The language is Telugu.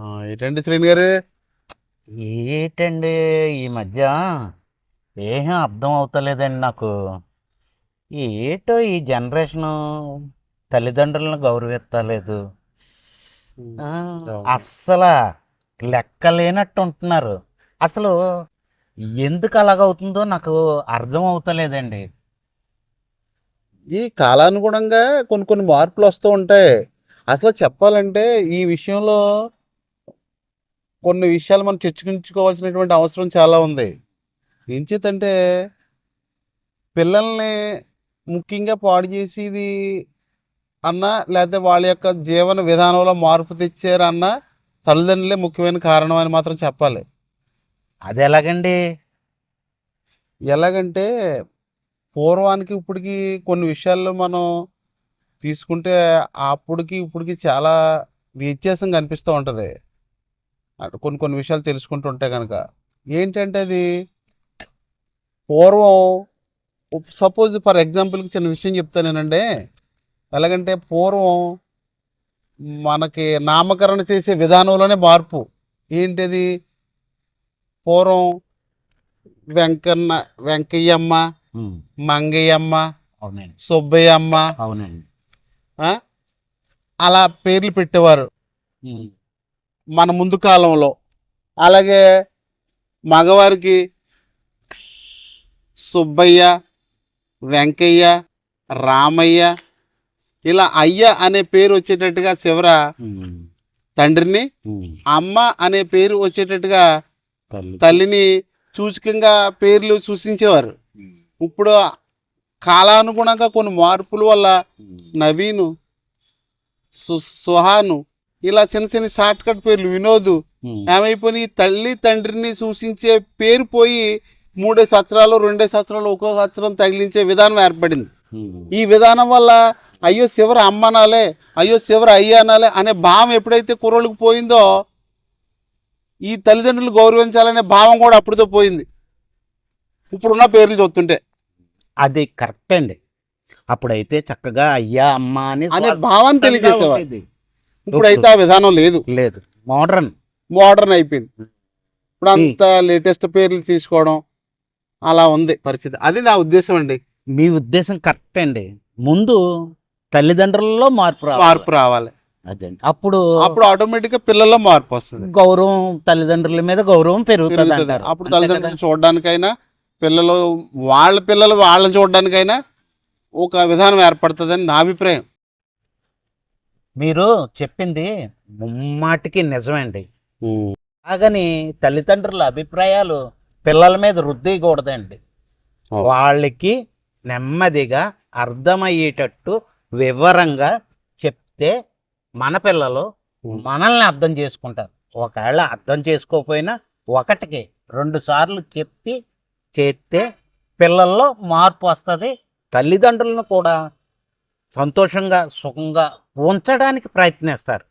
ఏంటండి శ్రేణి గారు? ఏటండి ఈ మధ్య ఏం అర్థం అవుతలేదండి నాకు. ఏటో ఈ జనరేషను తల్లిదండ్రులను గౌరవిస్తలేదు. అస్సలు లెక్క లేనట్టు ఉంటున్నారు అసలు ఎందుకు అలాగవుతుందో నాకు అర్థం అవుతలేదండి. ఈ కాలానుగుణంగా కొన్ని కొన్ని మార్పులు వస్తూ ఉంటాయి. అసలు చెప్పాలంటే ఈ విషయంలో కొన్ని విషయాలు మనం చర్చించుకోవాల్సినటువంటి అవసరం చాలా ఉంది. ఏం చేతంటే పిల్లల్ని ముఖ్యంగా పాడు చేసేది అన్న లేకపోతే వాళ్ళ యొక్క జీవన విధానంలో మార్పు తెచ్చారన్న తల్లిదండ్రులే ముఖ్యమైన కారణం అని మాత్రం చెప్పాలి. అది ఎలాగండి? ఎలాగంటే పూర్వానికి ఇప్పటికి కొన్ని విషయాల్లో మనం తీసుకుంటే అప్పటికి ఇప్పటికి చాలా వ్యత్యాసం కనిపిస్తూ ఉంటుంది. కొన్ని కొన్ని విషయాలు తెలుసుకుంటూ ఉంటే కనుక ఏంటంటే అది పూర్వం సపోజ్ ఫర్ ఎగ్జాంపుల్కి చిన్న విషయం చెప్తానేనండి ఎలాగంటే పూర్వం మనకి నామకరణ చేసే విధానంలోనే మార్పు. ఏంటిది? పూర్వం వెంకన్న వెంకయ్యమ్మ మంగయ్యమ్మ అవునండి. సుబ్బయ్యమ్మ అవునండి? అలా పేర్లు పెట్టేవారు. మన ముందు కాలంలో. అలాగే మగవారికి సుబ్బయ్య వెంకయ్య రామయ్య ఇలా అయ్య అనే పేరు వచ్చేటట్టుగా శివర తండ్రిని అమ్మ అనే పేరు వచ్చేటట్టుగా తల్లి. తల్లిని సూచకంగా పేర్లు సూచించేవారు. ఇప్పుడు కాలానుగుణంగా కొన్ని మార్పుల వల్ల నవీను సు సుహాను ఇలా చిన్న చిన్న షార్ట్ కట్ పేర్లు. వినోదు. ఏమైపోయి తల్లి తండ్రిని సూచించే పేరు పోయి మూడే సంవత్సరాలు రెండే సంవత్సరాలు ఒక్కో సంవత్సరం తగిలించే విధానం ఏర్పడింది. ఈ విధానం వల్ల అయ్యో శివర అమ్మ అనాలే అయ్యో శివర అయ్య అనాలే అనే భావం ఎప్పుడైతే కుర్రోళ్ళకి పోయిందో ఈ తల్లిదండ్రులు గౌరవించాలనే భావం కూడా అప్పుడుతో పోయింది. ఇప్పుడున్న పేర్లు చూస్తుంటే. అది కరెక్ట్ అండి. అప్పుడైతే చక్కగా అయ్యా అమ్మ అని అనే భావాన్ని తెలియజేసేవారు. ఇప్పుడైతే ఆ విధానం లేదు. లేదు. మోడర్న్. మోడర్న్ అయిపోయింది. ఇప్పుడు అంత లేటెస్ట్ పేర్లు తీసుకోవడం అలా ఉంది. పరిస్థితి. అది నా ఉద్దేశం అండి. మీ ఉద్దేశం కరెక్ట్ అండి. ముందు తల్లిదండ్రులలో మార్పు రావాలి. మార్పు రావాలి. అదండి అప్పుడు అప్పుడు ఆటోమేటిక్గా పిల్లల్లో మార్పు వస్తుంది. గౌరవం తల్లిదండ్రుల మీద గౌరవం పెరుగుతుంది అప్పుడు? తల్లిదండ్రులు చూడడానికైనా పిల్లలు వాళ్ళ పిల్లలు వాళ్ళని చూడడానికైనా ఒక విధానం ఏర్పడుతుందని నా అభిప్రాయం. మీరు చెప్పింది ముమ్మాటికి నిజమండి. అలాగని తల్లిదండ్రుల అభిప్రాయాలు పిల్లల మీద రుద్దేయకూడదండి. వాళ్ళకి నెమ్మదిగా అర్థమయ్యేటట్టు వివరంగా చెప్తే మన పిల్లలు మనల్ని అర్థం చేసుకుంటారు. ఒకవేళ అర్థం చేసుకోకపోయినా ఒకటికి రెండు సార్లు చెప్పి చేస్తే పిల్లల్లో మార్పు వస్తుంది. తల్లిదండ్రులను కూడా సంతోషంగా సుఖంగా ఉంచడానికి ప్రయత్నిస్తారు.